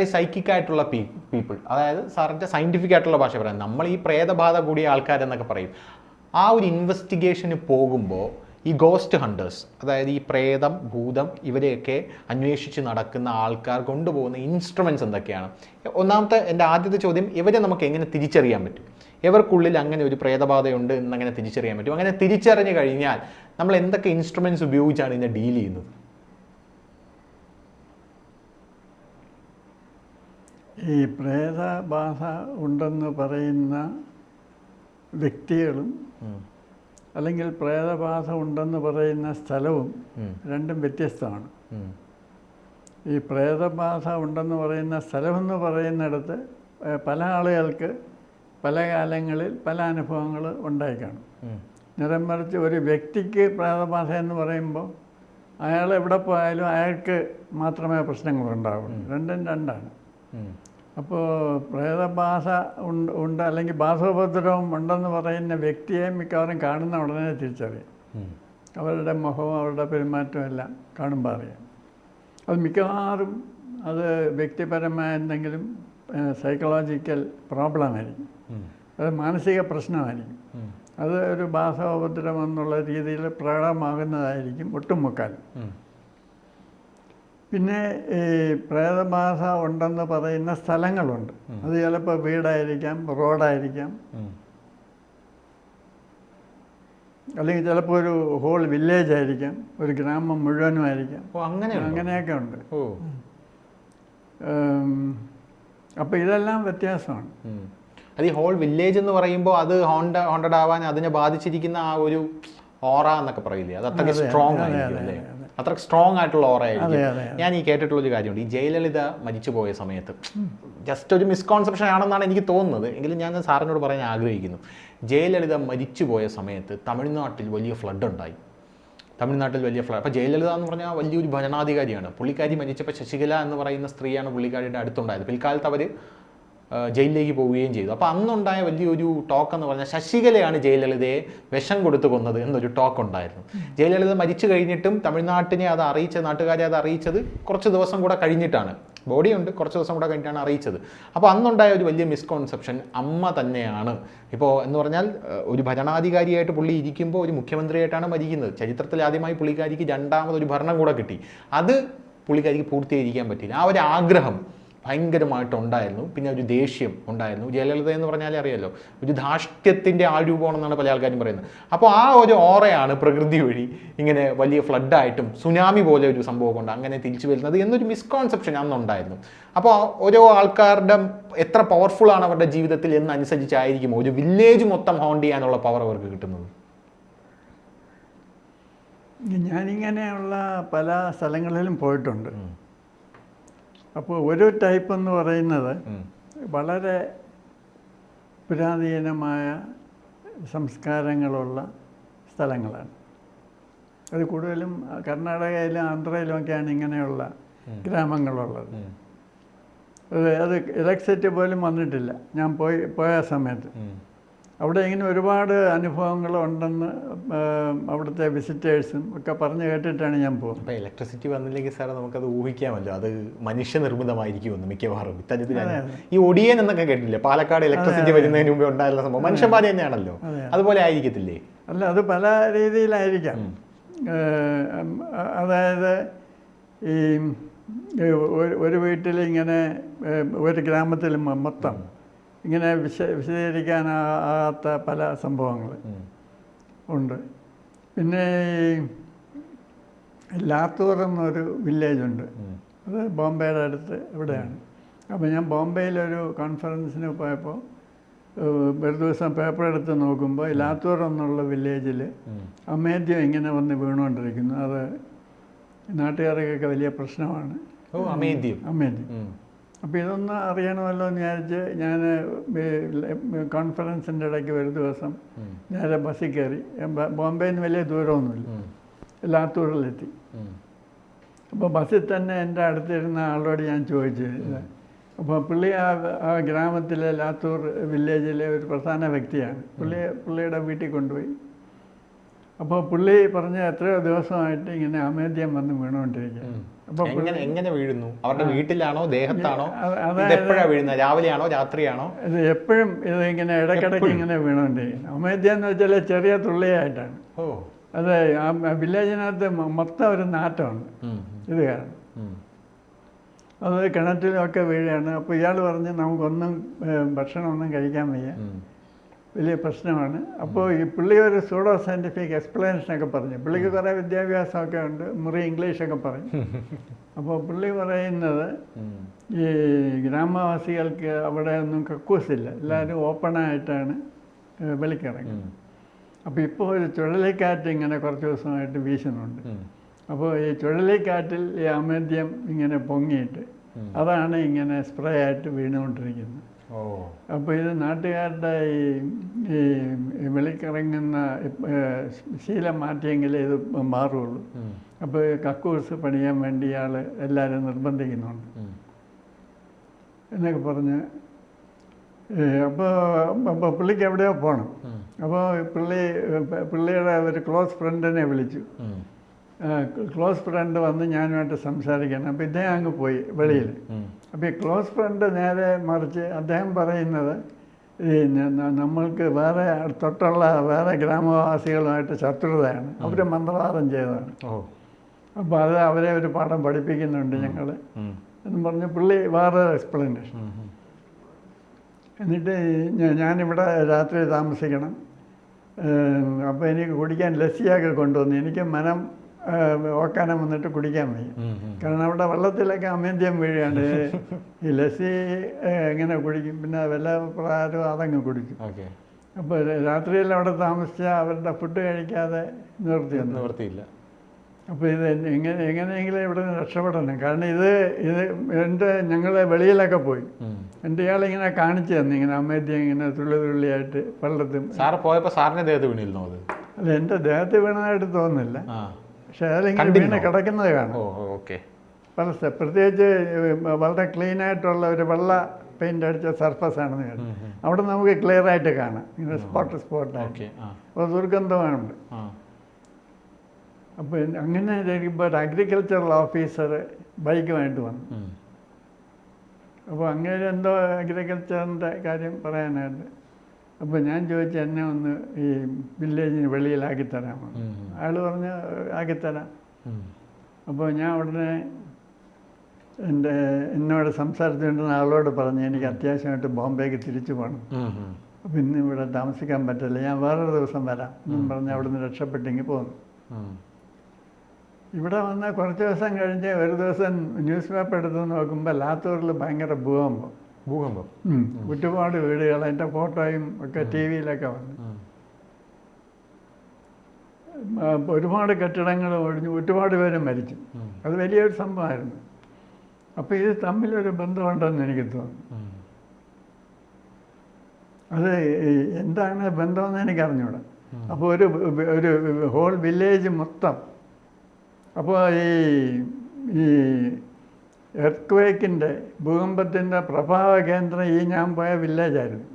ഈ സൈക്കിക് ആയിട്ടുള്ള P people അതായത് സാറിന്റെ സയന്റിഫിക് ആയിട്ടുള്ള ഭാഷ പറയാം. നമ്മൾ ഈ പ്രേതബാധ കൂടിയ ആൾക്കാരെന്നൊക്കെ പറയും. ആ ഒരു ഇൻവെസ്റ്റിഗേഷന് പോകുമ്പോൾ ഈ ഗോസ്റ്റ് ഹണ്ടേഴ്സ് അതായത് ഈ പ്രേതം ഭൂതം ഇവരെയൊക്കെ അന്വേഷിച്ച് നടക്കുന്ന ആൾക്കാർ കൊണ്ടുപോകുന്ന ഇൻസ്ട്രുമെന്റ്സ് എന്തൊക്കെയാണ്? ഒന്നാമത്തെ എന്റെ ആദ്യത്തെ ചോദ്യം ഇവരെ നമുക്ക് എങ്ങനെ തിരിച്ചറിയാൻ പറ്റും? ഇവർക്കുള്ളിൽ അങ്ങനെ ഒരു പ്രേതബാധയുണ്ട് എന്നങ്ങനെ തിരിച്ചറിയാൻ പറ്റും. അങ്ങനെ തിരിച്ചറിഞ്ഞു കഴിഞ്ഞാൽ നമ്മൾ എന്തൊക്കെ ഇൻസ്ട്രുമെന്റ്സ് ഉപയോഗിച്ചാണ് ഇതിനെ ഡീൽ ചെയ്യുന്നത്? ഈ പ്രേതബാധ ഉണ്ടെന്ന് പറയുന്ന വ്യക്തികളും അല്ലെങ്കിൽ പ്രേതബാധ ഉണ്ടെന്ന് പറയുന്ന സ്ഥലവും. രണ്ടും വ്യത്യസ്തമാണ്. ഈ പ്രേതബാധ ഉണ്ടെന്ന് പറയുന്ന സ്ഥലമെന്ന് പറയുന്നിടത്ത് പല ആളുകൾക്ക് പല കാലങ്ങളിൽ പല അനുഭവങ്ങൾ ഉണ്ടായി കാണും മറിച്ച് ഒരു വ്യക്തിക്ക് പ്രേതബാധ എന്ന് പറയുമ്പോൾ അയാൾ എവിടെ പോയാലും അയാൾക്ക് മാത്രമേ പ്രശ്നങ്ങളുണ്ടാവുള്ളൂ. രണ്ടും രണ്ടാണ്. അപ്പോൾ പ്രേതബാധ ഉണ്ട് ഉണ്ട് അല്ലെങ്കിൽ ബാധോപദ്രവം ഉണ്ടെന്ന് പറയുന്ന വ്യക്തിയെ മിക്കവാറും കാണുന്ന ഉടനെ തിരിച്ചറിയാം. അവരുടെ മുഖവും അവരുടെ പെരുമാറ്റവും എല്ലാം കാണുമ്പോൾ അറിയാം. അത് മിക്കവാറും അത് വ്യക്തിപരമായ എന്തെങ്കിലും സൈക്കോളജിക്കൽ പ്രോബ്ലം ആയിരിക്കും. അത് മാനസിക പ്രശ്നമായിരിക്കും. അത് ഒരു ബാധോപദ്രവം എന്നുള്ള രീതിയിൽ പ്രകടമാകുന്നതായിരിക്കും ഒട്ടുമുക്കാലും. പിന്നെ ഈ പ്രേതബാധ ഉണ്ടെന്ന് പറയുന്ന സ്ഥലങ്ങളുണ്ട്. അത് ചിലപ്പോൾ വീടായിരിക്കാം റോഡായിരിക്കാം. അല്ലെങ്കിൽ ചിലപ്പോൾ ഒരു ഹോൾ വില്ലേജ് ആയിരിക്കാം ഒരു ഗ്രാമം മുഴുവനും ആയിരിക്കാം അങ്ങനെ? അങ്ങനെയൊക്കെ ഉണ്ട്. അപ്പൊ അപ്പോൾ ഇതെല്ലാം വ്യത്യാസമാണ്. അത് ഈ ഹോൾ വില്ലേജ് എന്ന് പറയുമ്പോൾ അത് ഹോണ്ട ഹോണ്ടഡ് ആവാൻ അതിനെ ബാധിച്ചിരിക്കുന്ന ആ ഒരു ഓറ എന്നൊക്കെ പറയില്ലേ? അത് അത്രയ്ക്ക് അതെ, സ്ട്രോങ് ആയിരിക്കും അല്ലേ. അത്ര സ്ട്രോങ് ആയിട്ടുള്ള ഓറ ആയിരിക്കും. ഞാൻ ഈ കേട്ടിട്ടുള്ള ഒരു കാര്യമുണ്ട്. ഈ ജയലളിത മരിച്ചു പോയ സമയത്ത് ജസ്റ്റ് ഒരു മിസ്കോൺസെപ്ഷൻ ആണെന്നാണ് എനിക്ക് തോന്നുന്നത്. എങ്കിലും ഞാൻ സാറിനോട് പറയാൻ ആഗ്രഹിക്കുന്നു. ജയലളിത മരിച്ചു പോയ സമയത്ത് തമിഴ്നാട്ടിൽ വലിയ ഫ്ലഡ് ഉണ്ടായി. തമിഴ്നാട്ടിൽ വലിയ ഫ്ലഡ് അപ്പോൾ ജയലളിത എന്ന് പറഞ്ഞാൽ വലിയൊരു ഭരണാധികാരിയാണ് പുള്ളിക്കാരി മരിച്ചപ്പോൾ ശശികല എന്ന് പറയുന്ന സ്ത്രീയാണ് പുള്ളിക്കാരിയുടെ അടുത്തുണ്ടായത്. പിൽക്കാലത്ത് അവർ ജയിലിലേക്ക് പോവുകയും ചെയ്തു. അപ്പോൾ അന്നുണ്ടായ വലിയൊരു ടോക്ക് എന്ന് പറഞ്ഞാൽ ശശികലയാണ് ജയലളിതയെ വിഷം കൊടുത്തു കൊന്നത് എന്നൊരു ടോക്ക് ഉണ്ടായിരുന്നു. ജയലളിത മരിച്ചു കഴിഞ്ഞിട്ടും തമിഴ്നാട്ടിനെ അത് അറിയിച്ചത് നാട്ടുകാരെ അത് അറിയിച്ചത് കുറച്ച് ദിവസം കൂടെ കഴിഞ്ഞിട്ടാണ്. ബോഡിയുണ്ട് കുറച്ച് ദിവസം കൂടെ കഴിഞ്ഞിട്ടാണ് അറിയിച്ചത്. അപ്പോൾ അന്നുണ്ടായ ഒരു വലിയ മിസ്കോൺസെപ്ഷൻ അമ്മ തന്നെയാണ്. ഇപ്പോൾ എന്ന് പറഞ്ഞാൽ ഒരു ഭരണാധികാരിയായിട്ട് പുള്ളി ഇരിക്കുമ്പോൾ ഒരു മുഖ്യമന്ത്രിയായിട്ടാണ് മരിക്കുന്നത്. ചരിത്രത്തിൽ ആദ്യമായി പുള്ളിക്കാരിക്ക് രണ്ടാമതൊരു ഭരണം കൂടെ കിട്ടി. അത് പുള്ളിക്കാരിക്ക് പൂർത്തീകരിക്കാൻ പറ്റിയില്ല. ആ ഒരു ആഗ്രഹം ഭയങ്കരമായിട്ടുണ്ടായിരുന്നു. പിന്നെ ഒരു ദേഷ്യം ഉണ്ടായിരുന്നു. ജയലളിത എന്ന് പറഞ്ഞാലേ അറിയാലോ ഒരു ധാഷ്ട്യത്തിന്റെ ആ രൂപമാണെന്നാണ് പല ആൾക്കാരും പറയുന്നത്. അപ്പോൾ ആ ഒരു ഓറയാണ് പ്രകൃതി വഴി ഇങ്ങനെ വലിയ ഫ്ലഡായിട്ടും സുനാമി പോലെ ഒരു സംഭവം കൊണ്ട് അങ്ങനെ തിരിച്ചു വരുന്നത് എന്നൊരു മിസ്കോൺസെപ്ഷൻ അന്നുണ്ടായിരുന്നു. അപ്പോൾ ഓരോ ആൾക്കാരുടെ എത്ര പവർഫുൾ ആണ് അവരുടെ ജീവിതത്തിൽ എന്നനുസരിച്ചായിരിക്കും ഒരു വില്ലേജ് മൊത്തം ഹോണ്ട് ചെയ്യാനുള്ള പവർ അവർക്ക് കിട്ടുന്നത്. ഞാനിങ്ങനെയുള്ള പല സ്ഥലങ്ങളിലും പോയിട്ടുണ്ട്. അപ്പോൾ ഒരു ടൈപ്പ് എന്ന് പറയുന്നത് വളരെ പുരാതീനമായ സംസ്കാരങ്ങളുള്ള സ്ഥലങ്ങളാണ്. അത് കൂടുതലും കർണാടകയിലും ആന്ധ്രയിലും ഒക്കെയാണ് ഇങ്ങനെയുള്ള ഗ്രാമങ്ങളുള്ളത്. അത് അത് ഇലക്ട്രിസിറ്റി പോലും വന്നിട്ടില്ല. ഞാൻ പോയി പോയ സമയത്ത്. അവിടെ ഇങ്ങനെ ഒരുപാട് അനുഭവങ്ങളുണ്ടെന്ന് അവിടുത്തെ വിസിറ്റേഴ്സും ഒക്കെ പറഞ്ഞു കേട്ടിട്ടാണ് ഞാൻ പോകുന്നത്. അപ്പോൾ ഇലക്ട്രിസിറ്റി വന്നില്ലെങ്കിൽ സാറേ നമുക്കത് ഊഹിക്കാമല്ലോ. അത് മനുഷ്യനിർമ്മിതമായിരിക്കുമെന്ന് മിക്കവാറും. ഇത്തരത്തിൽ അതെ, ഈ ഒടിയൻ എന്നൊക്കെ കേട്ടില്ലേ പാലക്കാട് ഇലക്ട്രിസിറ്റി വരുന്നതിന് മുമ്പേ ഉണ്ടായിരുന്ന സംഭവം. മനുഷ്യന്മാർ തന്നെയാണല്ലോ അതുപോലെ ആയിരിക്കത്തില്ലേ? അല്ല അത് പല രീതിയിലായിരിക്കാം. അതായത് ഈ ഒരു- വീട്ടിൽ ഇങ്ങനെ ഒരു ഗ്രാമത്തിൽ മൊത്തം ഇങ്ങനെ വിശ വിശദീകരിക്കാനാകാത്ത പല സംഭവങ്ങൾ ഉണ്ട്. പിന്നെ ലാത്തൂർ എന്നൊരു വില്ലേജുണ്ട്. അത് ബോംബെയുടെ അടുത്ത് ഇവിടെയാണ്. അപ്പോൾ ഞാൻ ബോംബെയിലൊരു കോൺഫറൻസിന് പോയപ്പോൾ ഒരു ദിവസം പേപ്പർ എടുത്ത് നോക്കുമ്പോൾ ലാത്തൂർ എന്നുള്ള വില്ലേജിൽ അമേദ്യം ഇങ്ങനെ വന്ന് വീണുകൊണ്ടിരിക്കുന്നു. അത് നാട്ടുകാർക്കൊക്കെ വലിയ പ്രശ്നമാണ്. അമേദ്യം. അമേദ്യം. അപ്പോൾ ഇതൊന്ന് അറിയണമല്ലോ എന്ന് വിചാരിച്ച് ഞാൻ കോൺഫറൻസിന്റെ ഇടയ്ക്ക് ഒരു ദിവസം. നേരെ ബസ്സിൽ കയറി. ബോംബെ ബോംബെയിൽ നിന്ന് വലിയ ദൂരമൊന്നുമില്ല. ലാത്തൂരിലെത്തി. അപ്പോൾ ബസ്സിൽ തന്നെ എന്റെ അടുത്തിരുന്ന ആളോട് ഞാൻ ചോദിച്ചു. അപ്പോൾ പുള്ളി ആ ആ ഗ്രാമത്തിലെ ലാത്തൂർ വില്ലേജിലെ ഒരു പ്രധാന വ്യക്തിയാണ്. പുള്ളിയെ പുള്ളിയുടെ വീട്ടിൽ കൊണ്ടുപോയി. അപ്പോൾ പുള്ളി പറഞ്ഞ എത്രയോ ദിവസമായിട്ട് ഇങ്ങനെ അമേദ്യം വന്ന് വീണുകൊണ്ടിരിക്കുക അപ്പോൾ എങ്ങനെ എങ്ങനെ വീഴുന്നു? അവരുടെ വീട്ടിലാണോ ദേഹത്താണോ? എപ്പോഴാണ് വീഴുന്നത്? രാവിലെയാണോ രാത്രിയാണോ? ഇത് എപ്പോഴും ഇത് ഇങ്ങനെ ഇടയ്ക്കിടയ്ക്ക് ഇങ്ങനെ വീണുകൊണ്ടിരിക്കും അമേദ്യം എന്ന് വെച്ചാൽ ചെറിയ തുള്ളിയായിട്ടാണ്. ഓ. അത് ആ വില്ലേജിനകത്ത് മൊത്തം ഒരു നാറ്റമുണ്ട്. ഉം, ഇത് കാരണം. അത് കിണറ്റിലൊക്കെ വീഴുകയാണ്. അപ്പോൾ ഇയാൾ പറഞ്ഞ് നമുക്കൊന്നും ഭക്ഷണം ഒന്നും കഴിക്കാൻ വയ്യ. വലിയ പ്രശ്നമാണ്. അപ്പോൾ ഈ പുള്ളി ഒരു സൂഡോ സയന്റിഫിക് എക്സ്പ്ലനേഷനൊക്കെ പറഞ്ഞു. പുള്ളിക്ക് കുറേ വിദ്യാഭ്യാസമൊക്കെ ഉണ്ട്. മുറി ഇംഗ്ലീഷൊക്കെ പറഞ്ഞു. അപ്പോൾ പുള്ളി പറയുന്നത് ഈ ഗ്രാമവാസികൾക്ക് അവിടെ ഒന്നും കക്കൂസില്ല. എല്ലാവരും ഓപ്പണായിട്ടാണ് വിളിക്കിറങ്ങുന്നത്. അപ്പോൾ ഇപ്പോൾ ഒരു ചുഴലിക്കാറ്റ് ഇങ്ങനെ കുറച്ച് ദിവസമായിട്ട് വീശുന്നുണ്ട്. അപ്പോൾ ഈ ചുഴലിക്കാറ്റിൽ ഈ അമേദ്യം ഇങ്ങനെ പൊങ്ങിയിട്ട് അതാണ് ഇങ്ങനെ സ്പ്രേ ആയിട്ട് വീണുകൊണ്ടിരിക്കുന്നത്. അപ്പോൾ ഇത് നാട്ടുകാരുടെ ഈ ഈ വെളിക്കിറങ്ങുന്ന ശീലം മാറ്റിയെങ്കിലേ ഇത് മാറുള്ളൂ അപ്പോൾ കക്കൂസ് പണിയാൻ വേണ്ടി ഇയാൾ എല്ലാവരും നിർബന്ധിക്കുന്നുണ്ട്. എന്നൊക്കെ പറഞ്ഞ് അപ്പോൾ അപ്പോൾ പുള്ളിക്ക് എവിടെയോ പോകണം. അപ്പോൾ പുള്ളി പുള്ളിയുടെ ഒരു ക്ലോസ് ഫ്രണ്ടിനെ വിളിച്ചു. ക്ലോസ് ഫ്രണ്ട് വന്ന് ഞാനുമായിട്ട് സംസാരിക്കണം. അപ്പോൾ ഇദ്ദേഹം അങ്ങ് പോയി വെളിയിൽ. അപ്പം അപ്പോൾ ഈ ക്ലോസ് ഫ്രണ്ട് നേരെ മറിച്ച് അദ്ദേഹം പറയുന്നത് ഈ നമ്മൾക്ക് വേറെ തൊട്ടുള്ള വേറെ ഗ്രാമവാസികളുമായിട്ട് ശത്രുതയാണ്. അവർ മന്ത്രവാദം ചെയ്തതാണ്. അപ്പോൾ അത് അവരെ ഒരു പാഠം പഠിപ്പിക്കുന്നുണ്ട് ഞങ്ങൾ എന്ന് പറഞ്ഞ് പുള്ളി വേറെ എക്സ്പ്ലനേഷൻ. എന്നിട്ട് ഞാനിവിടെ രാത്രി താമസിക്കണം. അപ്പോൾ എനിക്ക് കുടിക്കാൻ ലസ്സിയൊക്കെ കൊണ്ടുവന്നു. എനിക്ക് മനം ഓക്കാനം വന്നിട്ട് കുടിക്കാൻ വയ്യ. കാരണം അവിടെ വെള്ളത്തിലൊക്കെ അമേന്ത്യം വീഴാണ്ട് ഈ ലസ്സി എങ്ങനെ കുടിക്കും. പിന്നെ വല്ല പ്രകാരം അതങ്ങ് കുടിക്കും. അപ്പോൾ രാത്രിയിൽ അവിടെ താമസിച്ചാൽ അവരുടെ ഫുഡ് കഴിക്കാതെ നിവർത്തി നിവർത്തിയില്ല. അപ്പോൾ ഇത് എങ്ങനെ എങ്ങനെയെങ്കിലും ഇവിടെ നിന്ന് രക്ഷപ്പെടണം. കാരണം ഇത് ഇത് എന്റെ ഞങ്ങൾ വെളിയിലൊക്കെ പോയി. എന്റെ ഇയാളിങ്ങനെ കാണിച്ചു തന്നു. ഇങ്ങനെ അമേദ്യം ഇങ്ങനെ തുള്ളി തുള്ളിയായിട്ട് വെള്ളത്തിൽ. സാറ് പോയപ്പോൾ സാറിന്റെ ദേഹത്ത് വീണിരുന്നോ അത്? അല്ല എന്റെ ദേഹത്ത് വീണതായിട്ട് തോന്നുന്നില്ല. പക്ഷെ അതിലിങ്ങനെ? വീണ് കിടക്കുന്നത് കാണാം. ഓക്കെ. പല പ്രത്യേകിച്ച് വളരെ ക്ലീൻ ആയിട്ടുള്ള ഒരു വെള്ള പെയിന്റ് അടിച്ച സർഫസ് ആണെന്ന് കേട്ടു. അവിടെ നമുക്ക് ക്ലിയർ ആയിട്ട് കാണാം. ഇങ്ങനെ സ്പോട്ട് സ്പോട്ടായിട്ട് ആ. അപ്പോൾ ദുർഗന്ധമാണുണ്ട്. അപ്പോൾ അങ്ങനെ ഇരിക്കുമ്പോൾ ഒരു അഗ്രികൾച്ചറൽ ഓഫീസർ ബൈക്കുമായിട്ട് വന്നു. അപ്പോൾ അങ്ങനെ എന്തോ അഗ്രികൾച്ചറിന്റെ കാര്യം പറയാനായിട്ട് അപ്പോൾ ഞാൻ ചോദിച്ചു എന്നെ ഒന്ന് ഈ വില്ലേജിന് വെളിയിലാക്കി തരാമോ. അയാൾ പറഞ്ഞു ആക്കിത്തരാം. അപ്പോൾ ഞാൻ ഉടനെ എന്റെ എന്നോട് സംസാരിച്ചുകൊണ്ടിരുന്ന ആളോട് പറഞ്ഞു എനിക്ക് അത്യാവശ്യമായിട്ട് ബോംബെക്ക് തിരിച്ചു പോകണം. അപ്പം ഇന്ന് ഇവിടെ താമസിക്കാൻ പറ്റില്ല ഞാൻ വേറൊരു ദിവസം വരാം എന്നും പറഞ്ഞ് അവിടുന്ന് രക്ഷപ്പെട്ടെങ്കിൽ പോന്നു ഉം. ഇവിടെ വന്ന കുറച്ച് ദിവസം കഴിഞ്ഞ് ഒരു ദിവസം ന്യൂസ് പേപ്പർ എടുത്ത് നോക്കുമ്പോൾ ലാത്തൂറിൽ ഭയങ്കര ഭൂകമ്പം ഭൂകമ്പം. ഒരുപാട് വീടുകൾ അതിന്റെ ഫോട്ടോയും ഒക്കെ ടി വിയിലൊക്കെ വന്നു. ഒരുപാട് കെട്ടിടങ്ങൾ ഒഴിഞ്ഞു ഒരുപാട് പേര് മരിച്ചു. അത് വലിയൊരു സംഭവമായിരുന്നു. അപ്പോൾ ഇത് തമ്മിലൊരു ബന്ധമുണ്ടെന്ന് എനിക്ക് തോന്നുന്നു. അത് എന്താണ് ബന്ധമെന്ന് എനിക്ക് അറിഞ്ഞൂടാ അപ്പോൾ ഒരു ഒരു ഹോൾ വില്ലേജ് മൊത്തം. അപ്പോൾ ഈ ഈ എർത്ത് ഭൂകമ്പത്തിന്റെ പ്രഭാവ കേന്ദ്രം ഈ ഞാൻ പോയ വില്ലേജായിരുന്നു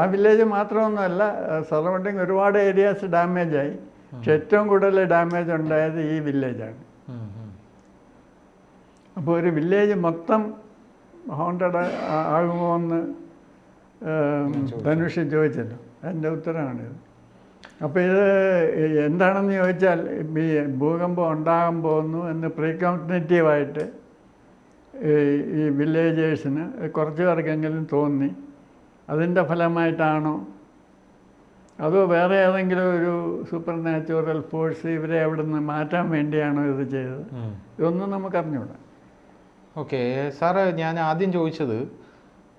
ആ വില്ലേജ് മാത്രമൊന്നുമല്ല സറൗണ്ടിങ് ഒരുപാട് ഏരിയാസ് ഡാമേജായി പക്ഷെ ഏറ്റവും കൂടുതൽ ഡാമേജ് ഉണ്ടായത് ഈ വില്ലേജാണ്. അപ്പോൾ ഒരു വില്ലേജ് മൊത്തം ഹോണ്ടഡ് ആകുമോ എന്ന് ധനുഷ് ചോദിച്ചല്ലോ. എന്റെ ഉത്തരമാണിത് അപ്പോൾ ഇത് എന്താണെന്ന് ചോദിച്ചാൽ ഈ ഭൂകമ്പം ഉണ്ടാകാൻ പോകുന്നു എന്ന് പ്രീകോഗ്നേറ്റീവായിട്ട് ഈ വില്ലേജേഴ്സിന് കുറച്ച് പേർക്കെങ്കിലും തോന്നി. അതിന്റെ ഫലമായിട്ടാണോ? അതോ വേറെ ഏതെങ്കിലും ഒരു സൂപ്പർ നാച്ചുറൽ ഫോഴ്സ് ഇവരെ അവിടെ നിന്ന് മാറ്റാൻ വേണ്ടിയാണോ ഇത് ചെയ്തത്? ഇതൊന്നും നമുക്കറിഞ്ഞൂടാ ഓക്കെ സാറ് ഞാൻ ആദ്യം ചോദിച്ചത്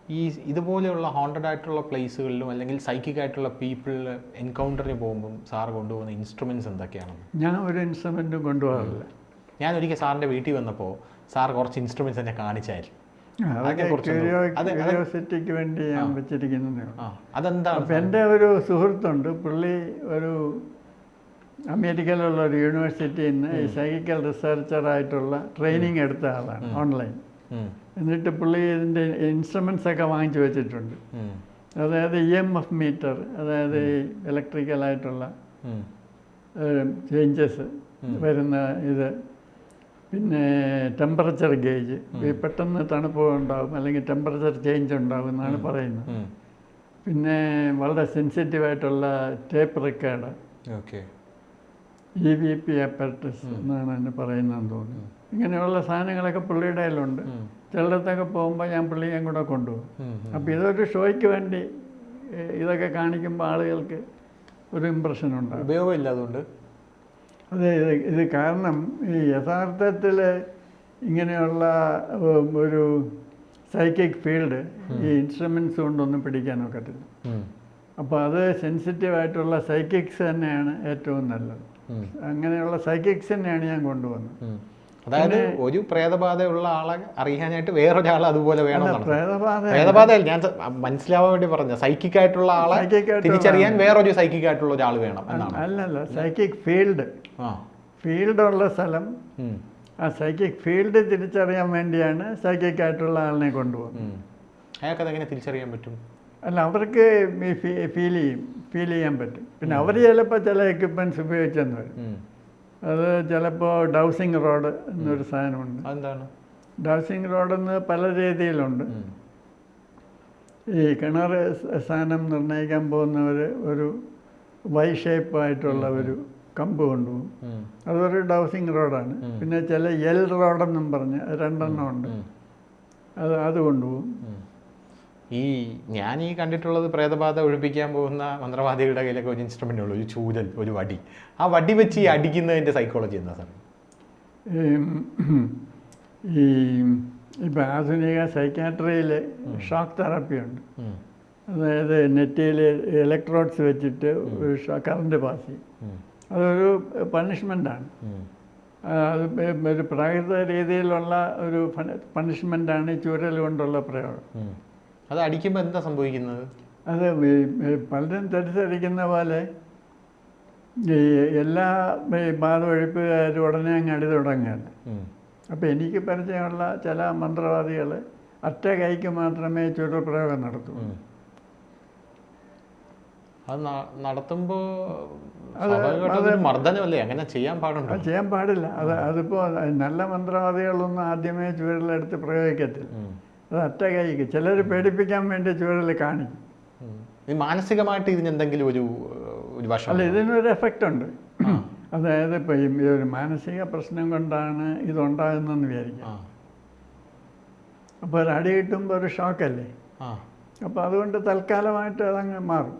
ഈ ഇതുപോലെയുള്ള ഹോണ്ടഡ് ആയിട്ടുള്ള പ്ലേസുകളിലും അല്ലെങ്കിൽ സൈക്കിക് ആയിട്ടുള്ള പീപ്പിൾ എൻകൗണ്ടറിന് പോകുമ്പോൾ സാറ് കൊണ്ടുപോകുന്ന ഇൻസ്ട്രുമെന്റ്സ് എന്തൊക്കെയാണ് ഞാൻ ഒരു ഇൻസ്ട്രുമെന്റും കൊണ്ടുപോകാറില്ല. ഞാൻ ഒരിക്കൽ സാറിന്റെ വീട്ടിൽ വന്നപ്പോൾ സാർ കുറച്ച് ഇൻസ്ട്രുമെന്റ്സ് എന്നെ കാണിച്ചായിരുന്നു. ക്യൂരിയോസിറ്റിക്ക് വേണ്ടി ഞാൻ വെച്ചിരിക്കുന്നതേ അതെന്താണ് എന്റെ ഒരു സുഹൃത്തുണ്ട് പുള്ളി ഒരു അമേരിക്കയിലുള്ള ഒരു യൂണിവേഴ്സിറ്റിയിൽ നിന്ന് ഈ സൈക്കിക്കൽ റിസർച്ചറായിട്ടുള്ള ട്രെയിനിങ് എടുത്ത ആളാണ് ഓൺലൈൻ എന്നിട്ട് പുള്ളി ഇതിന്റെ ഇൻസ്ട്രുമെൻസ് ഒക്കെ വാങ്ങിച്ചു വെച്ചിട്ടുണ്ട്. അതായത് ഇ എം എഫ് മീറ്റർ അതായത് ഈ ഇലക്ട്രിക്കലായിട്ടുള്ള. ചേഞ്ചസ് വരുന്ന ഇത്. പിന്നെ ടെമ്പറേച്ചർ ഗേജ് പെട്ടെന്ന് തണുപ്പ് ഉണ്ടാവും അല്ലെങ്കിൽ ടെമ്പറേച്ചർ ചേഞ്ച് ഉണ്ടാവും എന്നാണ് പറയുന്നത്. പിന്നെ വളരെ സെൻസിറ്റീവ് ആയിട്ടുള്ള tape record E V P apparatus എന്നാണ് എന്നെ പറയുന്നതെന്ന് തോന്നുന്നു. ഇങ്ങനെയുള്ള സാധനങ്ങളൊക്കെ പുള്ളിയുടെ കയ്യിലുണ്ട്. ചിലടത്തൊക്കെ ചിലയിടത്തൊക്കെ പോകുമ്പോൾ ഞാൻ പുള്ളിയെ കൂടെ കൊണ്ടുപോകും. അപ്പോൾ ഇതൊരു ഷോയ്ക്ക് വേണ്ടി ഇതൊക്കെ കാണിക്കുമ്പോൾ ആളുകൾക്ക് ഒരു ഇമ്പ്രഷൻ ഉണ്ടാകും. ഉപയോഗമില്ല അതുകൊണ്ട്? അതെ ഇത് ഇത് കാരണം ഈ യഥാർത്ഥത്തിൽ ഇങ്ങനെയുള്ള ഒരു സൈക്കിക് ഫീൽഡ് ഈ ഇൻസ്ട്രുമെന്റ്സ് കൊണ്ടൊന്നും പിടിക്കാനോ ഉം. അപ്പോൾ അത് സെൻസിറ്റീവ് ആയിട്ടുള്ള സൈക്കിക്സ് തന്നെയാണ് ഏറ്റവും നല്ലത്. അങ്ങനെയുള്ള സൈക്കിക്സ് തന്നെയാണ് ഞാൻ കൊണ്ടുവന്നത്. അതായത് ഒരു പ്രേതബാധയുള്ള ആളെ അറിയാനായിട്ട് വേറൊരാൾ അതുപോലെ വേണം വേണമെന്നാണ്. പ്രേതബാധ പ്രേതബാധ ഞാൻ മനസ്സിലാവാൻ വേണ്ടി പറഞ്ഞ സൈക്കിക് ആയിട്ടുള്ള ആളെ തിരിച്ചറിയാൻ വേറൊരു സൈക്കിക് ആയിട്ടുള്ള ഒരാൾ വേണം എന്നാണ്. അല്ലല്ല സൈക്കിക് ഫീൽഡ് ആ. ഫീൽഡുള്ള സ്ഥലം. ആ സൈക്കിക് ഫീൽഡ് തിരിച്ചറിയാൻ വേണ്ടിയാണ് സൈക്കിക് ആയിട്ടുള്ള ആളിനെ കൊണ്ടുപോകുന്നത്. അയാൾക്ക് അതെങ്ങനെ തിരിച്ചറിയാൻ പറ്റും? അല്ല അവർക്ക് ഫീൽ ചെയ്യും. ഫീൽ ചെയ്യാൻ പറ്റും. പിന്നെ അവർ ചിലപ്പോൾ ചില എക്യുപ്മെന്റ്സ് ഉപയോഗിച്ചെന്ന് വരും. അത് ചിലപ്പോൾ ഡൗസിങ് റോഡ് എന്നൊരു സാധനമുണ്ട്. എന്താണ് ഡൗസിങ് റോഡെന്ന് പല രീതിയിലുണ്ട്. ഈ കിണർ സ്ഥാനം നിർണയിക്കാൻ പോകുന്നവർ ഒരു വൈ ഷേപ്പ് ആയിട്ടുള്ള ഒരു കമ്പ് കൊണ്ടുപോകും. അതൊരു ഡൗസിങ് റോഡാണ്. പിന്നെ ചില എൽ റോഡെന്നും പറഞ്ഞ് രണ്ടെണ്ണം ഉണ്ട്. അത് അത് കൊണ്ടുപോകും. ഈ ഞാൻ ഈ കണ്ടിട്ടുള്ളത് പ്രേതബാധ ഒഴിപ്പിക്കാൻ പോകുന്ന മന്ത്രവാദികളുടെ കയ്യിലൊക്കെ ഒരു ഇൻസ്ട്രുമെന്റ് ഉള്ളൂ ഒരു ചൂരൽ ഒരു വടി. ആ വടി വെച്ച് ഈ അടിക്കുന്നതിന്റെ സൈക്കോളജി എന്താ സാർ ഈ ഇപ്പം ആധുനിക സൈക്കാട്രിയിൽ ഷോക്ക് തെറാപ്പി ഉണ്ട്. അതായത് നെറ്റിയിൽ ഇലക്ട്രോഡ്സ് വെച്ചിട്ട് ഒരു കറണ്ട് പാസ് ചെയ്യും. അതൊരു പണിഷ്മെന്റാണ് അത് ഒരു പ്രാകൃത രീതിയിലുള്ള ഒരു പണിഷ്മെന്റാണ് ഈ ചൂരൽ കൊണ്ടുള്ള പ്രയോഗം. അത് അടിക്കുമ്പോൾ എന്താ സംഭവിക്കുന്നത്? അത് പലരും തെറ്റിദ്ധരിക്കുന്ന പോലെ ഈ എല്ലാ മാതവഴിപ്പുകാരും ഉടനെ അങ്ങ് അടി തുടങ്ങുകയാണ്. അപ്പം അപ്പോൾ എനിക്ക് പരിചയമുള്ള ചില മന്ത്രവാദികൾ അറ്റ കൈക്ക് മാത്രമേ ചുരുപ്രയോഗം നടത്തൂ. അത് നടത്തുമ്പോൾ മർദ്ദനമല്ലേ? അങ്ങനെ ചെയ്യാൻ പാടുണ്ടോ? ചെയ്യാൻ പാടില്ല. അത് അതിപ്പോൾ നല്ല മന്ത്രവാദികളൊന്നും ആദ്യമേ ചുരുളെടുത്ത് പ്രയോഗിക്കത്തില്ല. അത് ഒറ്റ കൈക്ക് ചിലർ പേടിപ്പിക്കാൻ വേണ്ടി ചുവരിൽ കാണിക്കും. ഈ മാനസികമായിട്ട് ഇതിന് എന്തെങ്കിലും ഒരു ഒരു വശം അല്ല ഇതിനൊരു എഫക്റ്റ് ഉണ്ട്. അതായത് ഇപ്പം ഈ ഒരു മാനസിക പ്രശ്നം കൊണ്ടാണ് ഇതുണ്ടാകുന്നതെന്ന് വിചാരിക്കാം. അപ്പോൾ ഒരു അടി കിട്ടുമ്പോൾ ഒരു ഷോക്കല്ലേ അപ്പോൾ അതുകൊണ്ട് തൽക്കാലമായിട്ട് അതങ്ങ് മാറും.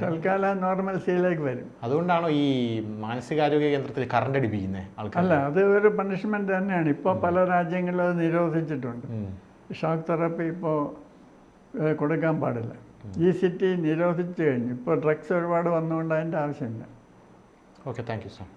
തൽക്കാലം നോർമൽസിയിലേക്ക് വരും. അതുകൊണ്ടാണോ ഈ മാനസികാരോഗ്യ കേന്ദ്രത്തിൽ കറണ്ട് അടിപ്പിക്കുന്നത് ആൾക്കാർ അല്ല അത് ഒരു പണിഷ്മെന്റ് തന്നെയാണ്. ഇപ്പോൾ പല രാജ്യങ്ങളിലും അത് നിരോധിച്ചിട്ടുണ്ട്. ഷോക്ക് തെറാപ്പി ഇപ്പോൾ കൊടുക്കാൻ പാടില്ല. ഈ സിറ്റി നിരോധിച്ചു കഴിഞ്ഞു. ഇപ്പോൾ ഡ്രഗ്സ് ഒരുപാട് വന്നുകൊണ്ട് അതിന്റെ ആവശ്യമില്ല. Okay thank you sir